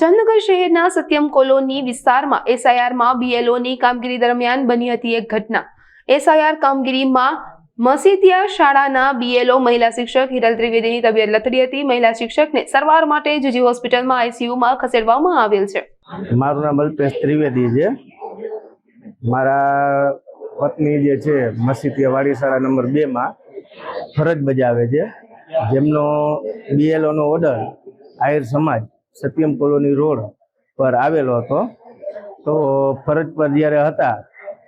જામનગર શહેરના સત્યમ કોલોની વિસ્તારમાં એસઆઈઆરમાં બીએલઓની કામગીરી દરમિયાન બની હતી એક ઘટના. એસઆઈઆર કામગીરીમાં મસીતિયા શાળાના બીએલઓ મહિલા શિક્ષક હિરલ ત્રિવેદીની તબિયત લથડી હતી. મહિલા શિક્ષકને સારવાર માટે જીજી હોસ્પિટલમાં આઈસીયુમાં ખસેડવામાં આવેલ છે. મારું નામ અલ્પેશ ત્રિવેદી છે. મારા પત્ની જે છે, મસીતિયા વાડી શાળા નંબર બેમાં ફરજ બજાવે છે. જેમનો બીએલઓનો ઓર્ડર આહિર સમાજ સત્યમ કોલોની રોડ પર આવેલો હતો. તો ફરજ પર જ્યારે હતા,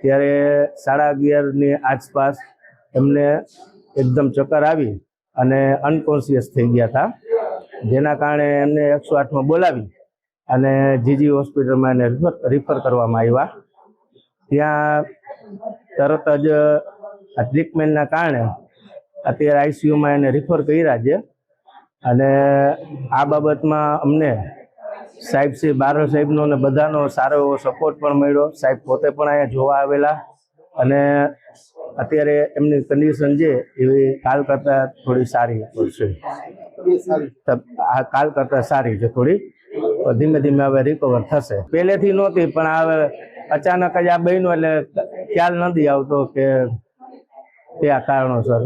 ત્યારે સાડા અગિયારની આસપાસ એમને એકદમ ચક્કર આવી અને અનકોન્શિયસ થઈ ગયા હતા. જેના કારણે એમને એકસો આઠમાં બોલાવી અને જીજી હોસ્પિટલમાં એને રિફર કરવામાં આવ્યા. ત્યાં તરત જ આ ટ્રીટમેન્ટના કારણે અત્યારે આઈસીયુમાં એને રિફર કર્યા છે. અને આ બાબતમાં અમને સાહેબ શ્રી બારો સાહેબનો ને બધાનો સારો એવો સપોર્ટ પણ મળ્યો. સાહેબ પોતે પણ અહીંયા જોવા આવેલા. અને અત્યારે એમની કન્ડિશન છે એવી કાલ કરતાં થોડી સારી છે કાલ કરતાં સારી છે થોડી. ધીમે ધીમે હવે રિકવર થશે. પહેલેથી નહોતી, પણ હવે અચાનક જ આ બન્યું એટલે ખ્યાલ નથી આવતો કે કયા કારણોસર.